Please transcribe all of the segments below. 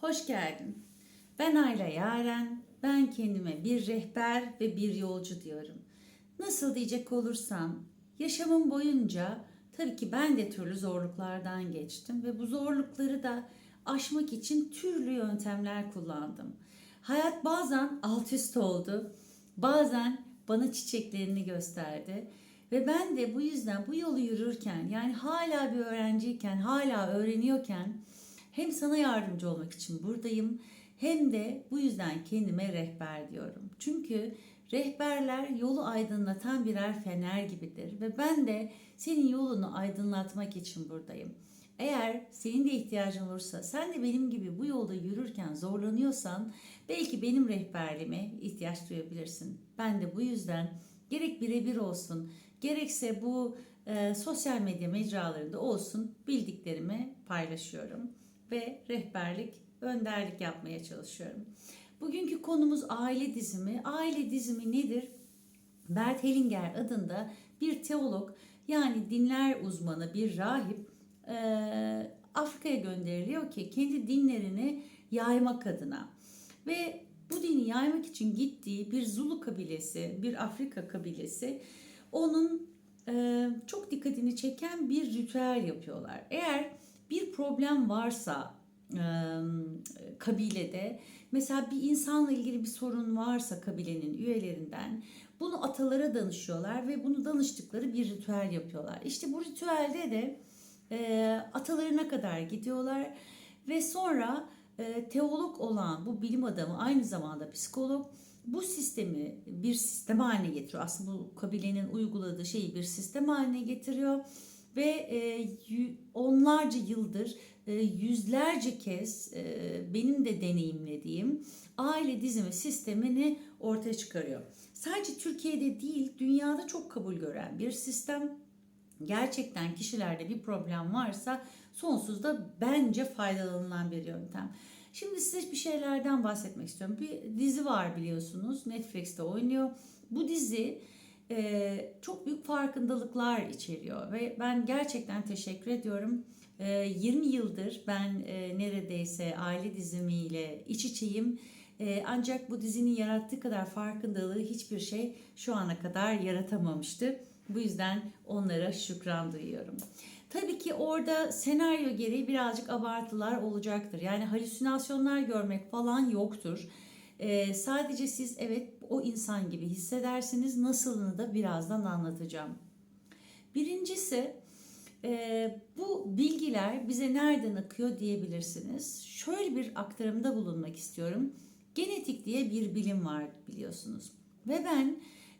Hoş geldin. Ben Ayla Yaren. Ben kendime bir rehber ve bir yolcu diyorum. Nasıl diyecek olursam, yaşamım boyunca tabii ki ben de türlü zorluklardan geçtim ve bu zorlukları da aşmak için türlü yöntemler kullandım. Hayat bazen alt üst oldu, bazen bana çiçeklerini gösterdi. Ve ben de bu yüzden bu yolu yürürken yani hala bir öğrenciyken, hala öğreniyorken hem sana yardımcı olmak için buradayım hem de bu yüzden kendime rehber diyorum. Çünkü rehberler yolu aydınlatan birer fener gibidir ve ben de senin yolunu aydınlatmak için buradayım. Eğer senin de ihtiyacın olursa, sen de benim gibi bu yolda yürürken zorlanıyorsan belki benim rehberliğime ihtiyaç duyabilirsin. Ben de bu yüzden gerek birebir olsun, gerekse bu e, sosyal medya mecralarında olsun bildiklerimi paylaşıyorum ve rehberlik, önderlik yapmaya çalışıyorum. Bugünkü konumuz aile dizimi. Aile dizimi nedir? Bert Hellinger adında bir teolog yani dinler uzmanı bir rahip e, Afrika'ya gönderiliyor ki kendi dinlerini yaymak adına. Ve bu dini yaymak için gittiği bir Zulu kabilesi, bir Afrika kabilesi onun e, çok dikkatini çeken bir ritüel yapıyorlar. Eğer bir problem varsa e, kabilede mesela bir insanla ilgili bir sorun varsa kabilenin üyelerinden bunu atalara danışıyorlar ve bunu danıştıkları bir ritüel yapıyorlar. İşte bu ritüelde de e, atalarına kadar gidiyorlar ve sonra e, teolog olan bu bilim adamı aynı zamanda psikolog bu sistemi bir sistem haline getiriyor. Aslında bu kabilenin uyguladığı şeyi bir sistem haline getiriyor ve e, onlarca yıldır e, yüzlerce kez e, benim de deneyimlediğim aile dizimi sistemini ortaya çıkarıyor. Sadece Türkiye'de değil dünyada çok kabul gören bir sistem. Gerçekten kişilerde bir problem varsa sonsuzda bence faydalanılan bir yöntem. Şimdi size bir şeylerden bahsetmek istiyorum. Bir dizi var biliyorsunuz Netflix'te oynuyor. Bu dizi e, çok büyük farkındalıklar içeriyor ve ben gerçekten teşekkür ediyorum. E, 20 yıldır ben neredeyse aile dizimiyle iç içeyim. Ancak bu dizinin yarattığı kadar farkındalığı hiçbir şey şu ana kadar yaratamamıştı. Bu yüzden onlara şükran duyuyorum. Tabii ki orada senaryo gereği birazcık abartılar olacaktır. Yani halüsinasyonlar görmek falan yoktur. Sadece siz evet o insan gibi hissedersiniz. Nasılını da birazdan anlatacağım. Birincisi e, bu bilgiler bize nereden akıyor diyebilirsiniz. Şöyle bir aktarımda bulunmak istiyorum. Genetik diye bir bilim var biliyorsunuz. Ve ben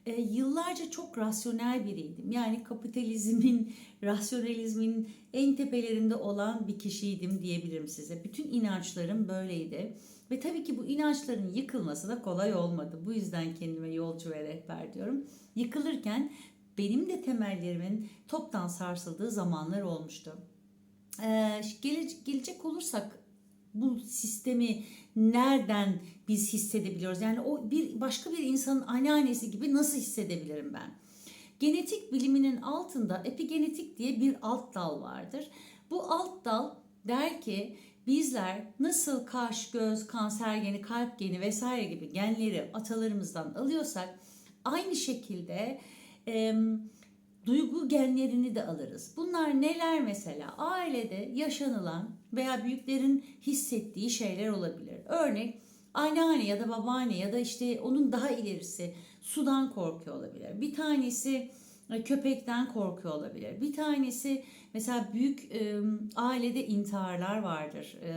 e, yıllarca çok rasyonel biriydim. Yani kapitalizmin, rasyonalizmin en tepelerinde olan bir kişiydim diyebilirim size. Bütün inançlarım böyleydi. Ve tabii ki bu inançların yıkılması da kolay olmadı. Bu yüzden kendime yolcu ve rehber diyorum. Yıkılırken benim de temellerimin toptan sarsıldığı zamanlar olmuştu. Ee, gelecek, gelecek olursak bu sistemi nereden biz hissedebiliyoruz? Yani o bir başka bir insanın anneannesi gibi nasıl hissedebilirim ben? Genetik biliminin altında epigenetik diye bir alt dal vardır. Bu alt dal der ki bizler nasıl kaş, göz, kanser geni, kalp geni vesaire gibi genleri atalarımızdan alıyorsak aynı şekilde e, duygu genlerini de alırız. Bunlar neler mesela? Ailede yaşanılan veya büyüklerin hissettiği şeyler olabilir. Örnek anneanne ya da babaanne ya da işte onun daha ilerisi sudan korkuyor olabilir. Bir tanesi köpekten korkuyor olabilir. Bir tanesi mesela büyük e, ailede intiharlar vardır. E,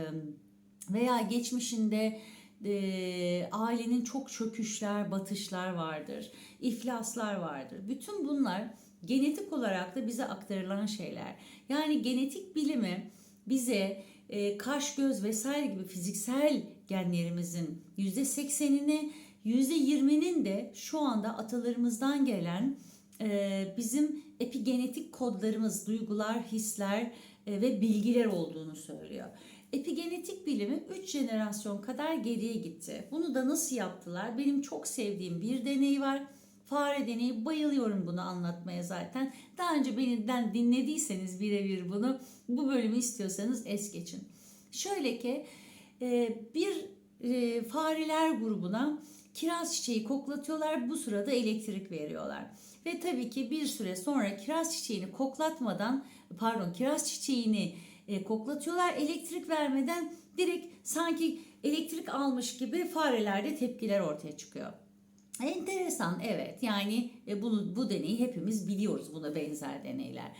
veya geçmişinde e, ailenin çok çöküşler, batışlar vardır. iflaslar vardır. Bütün bunlar genetik olarak da bize aktarılan şeyler. Yani genetik bilimi bize e, kaş, göz vesaire gibi fiziksel genlerimizin %80'ini %20'nin de şu anda atalarımızdan gelen bizim epigenetik kodlarımız, duygular, hisler e, ve bilgiler olduğunu söylüyor. Epigenetik bilimi 3 jenerasyon kadar geriye gitti. Bunu da nasıl yaptılar? Benim çok sevdiğim bir deney var. Fare deneyi bayılıyorum bunu anlatmaya zaten. Daha önce benimden dinlediyseniz birebir bunu bu bölümü istiyorsanız es geçin. Şöyle ki e, bir e, fareler grubuna kiraz çiçeği koklatıyorlar. Bu sırada elektrik veriyorlar. Ve tabii ki bir süre sonra kiraz çiçeğini koklatmadan pardon kiraz çiçeğini e, koklatıyorlar. Elektrik vermeden direkt sanki elektrik almış gibi farelerde tepkiler ortaya çıkıyor. Enteresan evet yani e, bunu bu deneyi hepimiz biliyoruz buna benzer deneyler.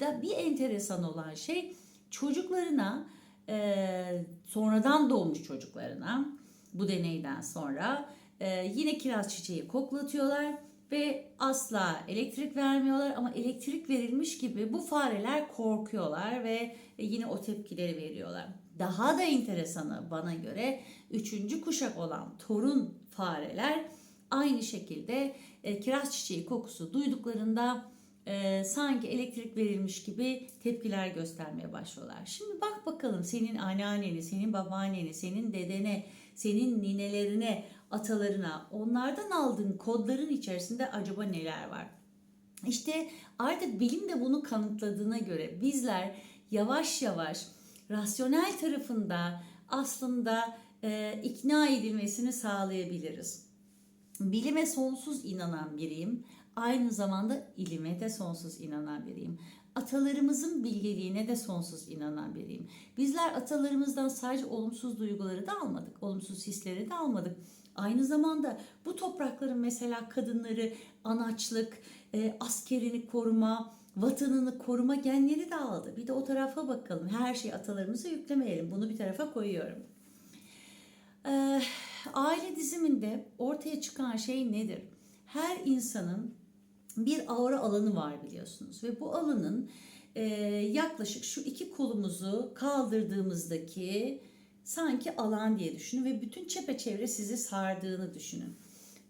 Da bir enteresan olan şey çocuklarına e, sonradan doğmuş çocuklarına bu deneyden sonra e, yine kiraz çiçeği koklatıyorlar ve asla elektrik vermiyorlar ama elektrik verilmiş gibi bu fareler korkuyorlar ve yine o tepkileri veriyorlar. Daha da enteresanı bana göre üçüncü kuşak olan torun fareler aynı şekilde e, kiraz çiçeği kokusu duyduklarında e, sanki elektrik verilmiş gibi tepkiler göstermeye başlıyorlar. Şimdi bak bakalım senin anneanneni, senin babaanneni, senin dedene, senin ninelerine, atalarına onlardan aldığın kodların içerisinde acaba neler var? İşte artık bilim de bunu kanıtladığına göre bizler yavaş yavaş rasyonel tarafında aslında e, ikna edilmesini sağlayabiliriz. Bilime sonsuz inanan biriyim. Aynı zamanda ilime de sonsuz inanan biriyim. Atalarımızın bilgeliğine de sonsuz inanan biriyim. Bizler atalarımızdan sadece olumsuz duyguları da almadık, olumsuz hisleri de almadık. Aynı zamanda bu toprakların mesela kadınları anaçlık, e, askerini koruma, vatanını koruma genleri de aldı. Bir de o tarafa bakalım. Her şeyi atalarımıza yüklemeyelim. Bunu bir tarafa koyuyorum. Ee, aile diziminde ortaya çıkan şey nedir? Her insanın bir aura alanı var biliyorsunuz ve bu alanın e, yaklaşık şu iki kolumuzu kaldırdığımızdaki sanki alan diye düşünün ve bütün çepeçevre sizi sardığını düşünün.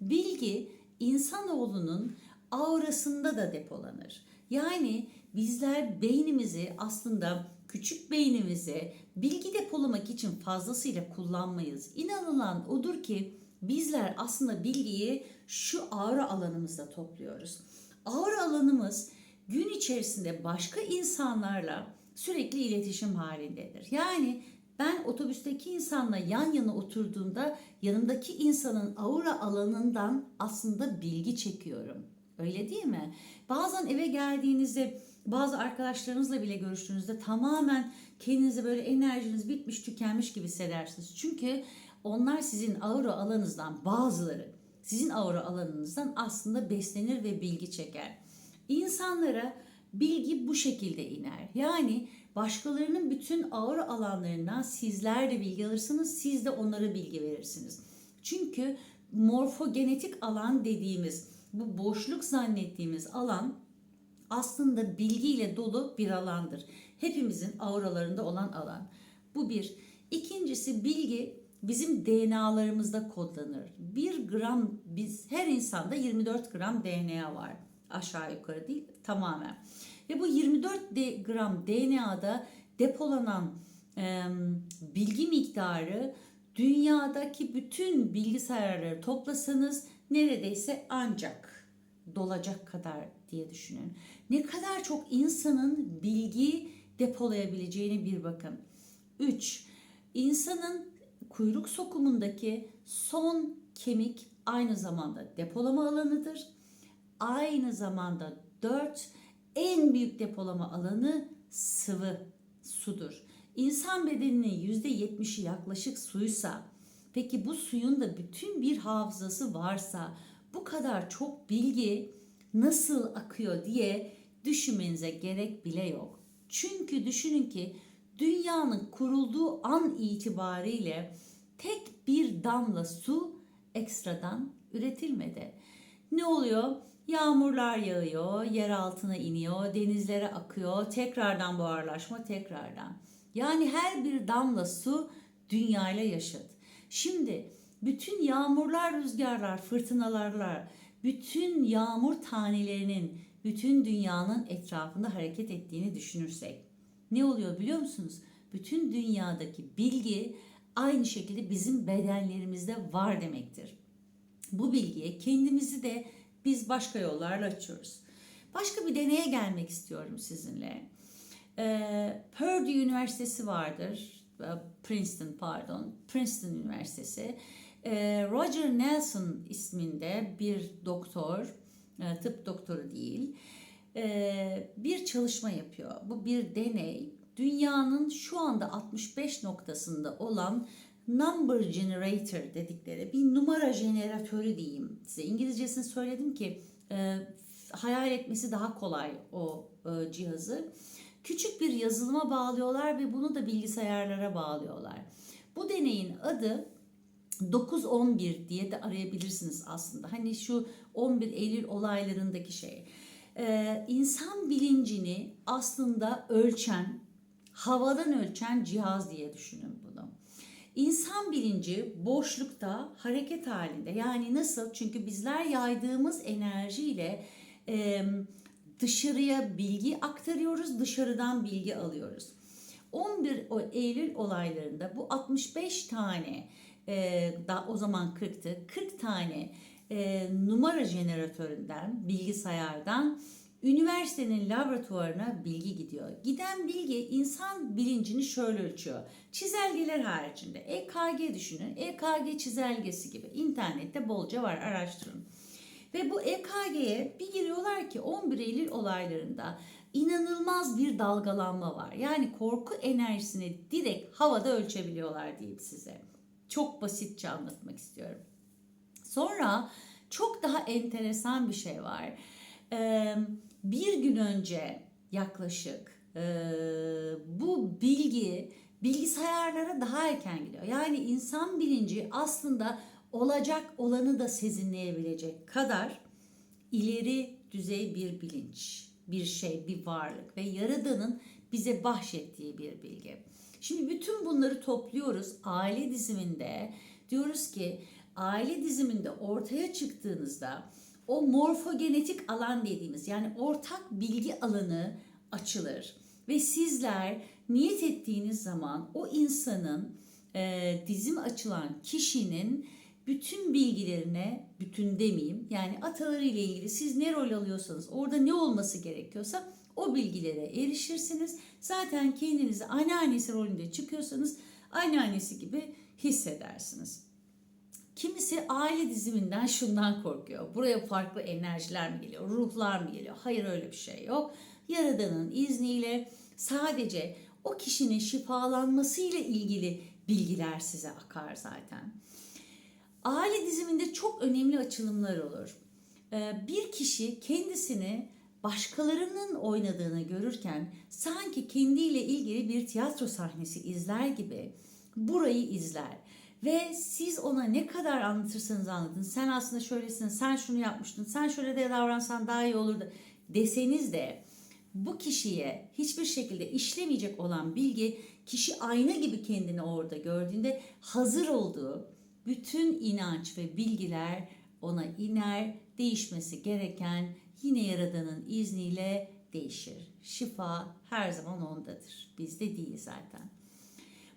Bilgi insanoğlunun aurasında da depolanır. Yani bizler beynimizi aslında küçük beynimizi bilgi depolamak için fazlasıyla kullanmayız. İnanılan odur ki bizler aslında bilgiyi şu aura alanımızda topluyoruz. Aura alanımız gün içerisinde başka insanlarla sürekli iletişim halindedir. Yani ben otobüsteki insanla yan yana oturduğumda yanımdaki insanın aura alanından aslında bilgi çekiyorum. Öyle değil mi? Bazen eve geldiğinizde bazı arkadaşlarınızla bile görüştüğünüzde tamamen kendinizi böyle enerjiniz bitmiş tükenmiş gibi hissedersiniz. Çünkü onlar sizin aura alanınızdan bazıları sizin aura alanınızdan aslında beslenir ve bilgi çeker. İnsanlara bilgi bu şekilde iner. Yani başkalarının bütün aura alanlarından sizler de bilgi alırsınız, siz de onlara bilgi verirsiniz. Çünkü morfogenetik alan dediğimiz bu boşluk zannettiğimiz alan aslında bilgiyle dolu bir alandır. Hepimizin auralarında olan alan. Bu bir. İkincisi bilgi bizim DNA'larımızda kodlanır. Bir gram biz her insanda 24 gram DNA var. Aşağı yukarı değil tamamen. Ve bu 24 de, gram DNA'da depolanan e, bilgi miktarı dünyadaki bütün bilgisayarları toplasanız neredeyse ancak dolacak kadar diye düşünün. Ne kadar çok insanın bilgi depolayabileceğini bir bakın. 3. İnsanın kuyruk sokumundaki son kemik aynı zamanda depolama alanıdır. Aynı zamanda 4 en büyük depolama alanı sıvı sudur. İnsan bedeninin %70'i yaklaşık suysa peki bu suyun da bütün bir hafızası varsa bu kadar çok bilgi nasıl akıyor diye düşünmenize gerek bile yok. Çünkü düşünün ki dünyanın kurulduğu an itibariyle tek bir damla su ekstradan üretilmedi. Ne oluyor? Yağmurlar yağıyor, yer altına iniyor, denizlere akıyor, tekrardan buharlaşma, tekrardan. Yani her bir damla su dünyayla yaşadı. Şimdi bütün yağmurlar, rüzgarlar, fırtınalarlar, bütün yağmur tanelerinin bütün dünyanın etrafında hareket ettiğini düşünürsek ne oluyor biliyor musunuz? Bütün dünyadaki bilgi aynı şekilde bizim bedenlerimizde var demektir. Bu bilgiye kendimizi de biz başka yollarla açıyoruz. Başka bir deneye gelmek istiyorum sizinle. Ee, Purdue Üniversitesi vardır. e, Princeton pardon, Princeton Üniversitesi. E, Roger Nelson isminde bir doktor, e, tıp doktoru değil, e, bir çalışma yapıyor. Bu bir deney. Dünyanın şu anda 65 noktasında olan number generator dedikleri bir numara jeneratörü diyeyim size. İngilizcesini söyledim ki e, hayal etmesi daha kolay o e, cihazı. Küçük bir yazılıma bağlıyorlar ve bunu da bilgisayarlara bağlıyorlar. Bu deneyin adı 9-11 diye de arayabilirsiniz aslında. Hani şu 11 Eylül olaylarındaki şey. Ee, insan bilincini aslında ölçen, havadan ölçen cihaz diye düşünün. İnsan bilinci boşlukta, hareket halinde. Yani nasıl? Çünkü bizler yaydığımız enerjiyle e, dışarıya bilgi aktarıyoruz, dışarıdan bilgi alıyoruz. 11 o- Eylül olaylarında bu 65 tane e, da o zaman 40'tı. 40 tane e, numara jeneratöründen, bilgisayardan üniversitenin laboratuvarına bilgi gidiyor. Giden bilgi insan bilincini şöyle ölçüyor. Çizelgeler haricinde EKG düşünün. EKG çizelgesi gibi internette bolca var araştırın. Ve bu EKG'ye bir giriyorlar ki 11 Eylül olaylarında inanılmaz bir dalgalanma var. Yani korku enerjisini direkt havada ölçebiliyorlar diyeyim size. Çok basitçe anlatmak istiyorum. Sonra çok daha enteresan bir şey var. Ee, bir gün önce yaklaşık e, bu bilgi bilgisayarlara daha erken gidiyor. Yani insan bilinci aslında olacak olanı da sezinleyebilecek kadar ileri düzey bir bilinç, bir şey, bir varlık ve Yaradan'ın bize bahşettiği bir bilgi. Şimdi bütün bunları topluyoruz aile diziminde. Diyoruz ki aile diziminde ortaya çıktığınızda o morfogenetik alan dediğimiz yani ortak bilgi alanı açılır. Ve sizler niyet ettiğiniz zaman o insanın e, dizim açılan kişinin bütün bilgilerine, bütün demeyeyim yani ataları ile ilgili siz ne rol alıyorsanız orada ne olması gerekiyorsa o bilgilere erişirsiniz. Zaten kendinizi anneannesi rolünde çıkıyorsanız anneannesi gibi hissedersiniz. Kimisi aile diziminden şundan korkuyor. Buraya farklı enerjiler mi geliyor, ruhlar mı geliyor? Hayır öyle bir şey yok. Yaradan'ın izniyle sadece o kişinin şifalanması ile ilgili bilgiler size akar zaten. Aile diziminde çok önemli açılımlar olur. Ee, Bir kişi kendisini başkalarının oynadığını görürken sanki kendiyle ilgili bir tiyatro sahnesi izler gibi burayı izler. Ve siz ona ne kadar anlatırsanız anlatın. Sen aslında şöylesin, sen şunu yapmıştın, sen şöyle de davransan daha iyi olurdu deseniz de bu kişiye hiçbir şekilde işlemeyecek olan bilgi kişi ayna gibi kendini orada gördüğünde hazır olduğu bütün inanç ve bilgiler ona iner, değişmesi gereken yine Yaradan'ın izniyle değişir. Şifa her zaman ondadır. Bizde değil zaten.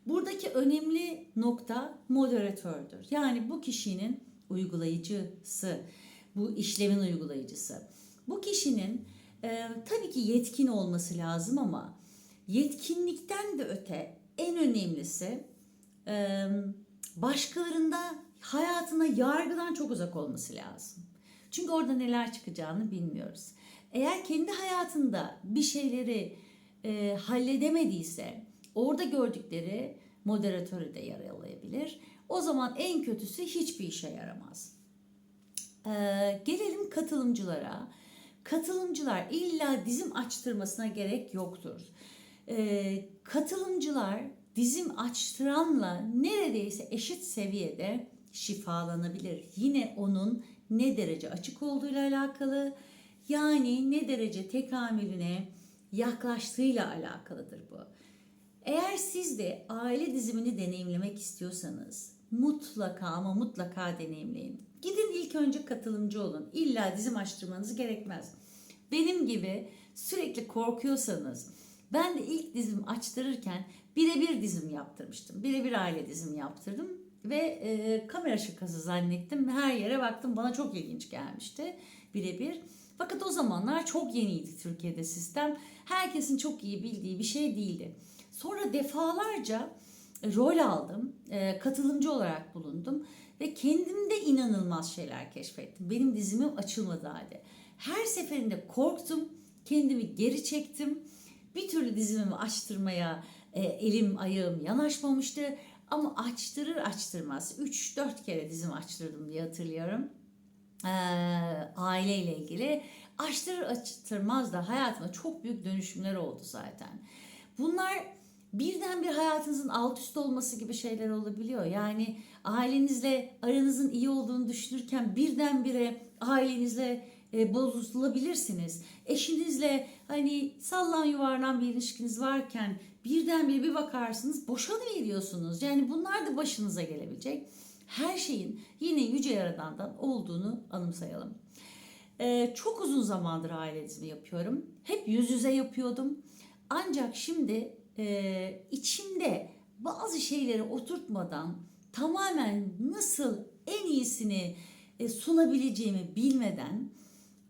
Buradaki önemli nokta moderatördür. Yani bu kişinin uygulayıcısı, bu işlemin uygulayıcısı. Bu kişinin e, tabii ki yetkin olması lazım ama yetkinlikten de öte en önemlisi e, başkalarında hayatına yargıdan çok uzak olması lazım. Çünkü orada neler çıkacağını bilmiyoruz. Eğer kendi hayatında bir şeyleri e, halledemediyse orada gördükleri moderatörü de yaralayabilir. O zaman en kötüsü hiçbir işe yaramaz. Ee, gelelim katılımcılara. Katılımcılar illa dizim açtırmasına gerek yoktur. Ee, katılımcılar dizim açtıranla neredeyse eşit seviyede şifalanabilir. Yine onun ne derece açık olduğuyla alakalı yani ne derece tekamülüne yaklaştığıyla alakalıdır bu. Eğer siz de aile dizimini deneyimlemek istiyorsanız mutlaka ama mutlaka deneyimleyin. Gidin ilk önce katılımcı olun. İlla dizim açtırmanız gerekmez. Benim gibi sürekli korkuyorsanız ben de ilk dizim açtırırken birebir dizim yaptırmıştım. Birebir aile dizim yaptırdım ve e, kamera şakası zannettim. Her yere baktım bana çok ilginç gelmişti birebir. Fakat o zamanlar çok yeniydi Türkiye'de sistem. Herkesin çok iyi bildiği bir şey değildi. Sonra defalarca rol aldım. E, katılımcı olarak bulundum. Ve kendimde inanılmaz şeyler keşfettim. Benim dizimim açılmadı halde. Her seferinde korktum. Kendimi geri çektim. Bir türlü dizimimi açtırmaya e, elim ayağım yanaşmamıştı. Ama açtırır açtırmaz 3-4 kere dizimi açtırdım diye hatırlıyorum. Aileyle ilgili açtırır açtırmaz da hayatıma çok büyük dönüşümler oldu zaten. Bunlar birden bir hayatınızın alt üst olması gibi şeyler olabiliyor. Yani ailenizle aranızın iyi olduğunu düşünürken birdenbire ailenizle e, bozulabilirsiniz. Eşinizle hani sallan yuvarlan bir ilişkiniz varken birdenbire bir bakarsınız boşanıveriyorsunuz. Yani bunlar da başınıza gelebilecek. Her şeyin yine Yüce Yaradan'dan olduğunu anımsayalım. Ee, çok uzun zamandır aile yapıyorum. Hep yüz yüze yapıyordum. Ancak şimdi e, içimde bazı şeyleri oturtmadan tamamen nasıl en iyisini e, sunabileceğimi bilmeden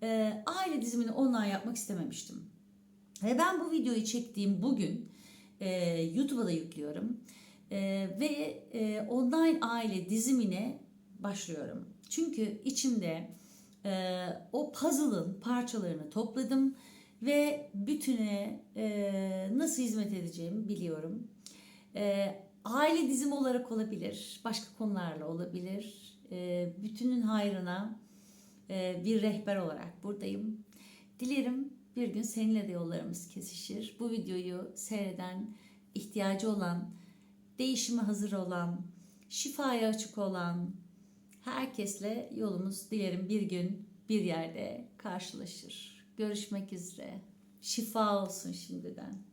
e, aile dizimini online yapmak istememiştim. Ve ben bu videoyu çektiğim bugün e, YouTube'a da yüklüyorum. E, ve e, online aile dizimine başlıyorum. Çünkü içimde e, o puzzle'ın parçalarını topladım ve bütüne e, nasıl hizmet edeceğimi biliyorum. E, aile dizimi olarak olabilir, başka konularla olabilir. E, bütünün hayrına e, bir rehber olarak buradayım. Dilerim bir gün seninle de yollarımız kesişir. Bu videoyu seyreden, ihtiyacı olan, değişime hazır olan, şifaya açık olan herkesle yolumuz dilerim bir gün bir yerde karşılaşır. Görüşmek üzere. Şifa olsun şimdiden.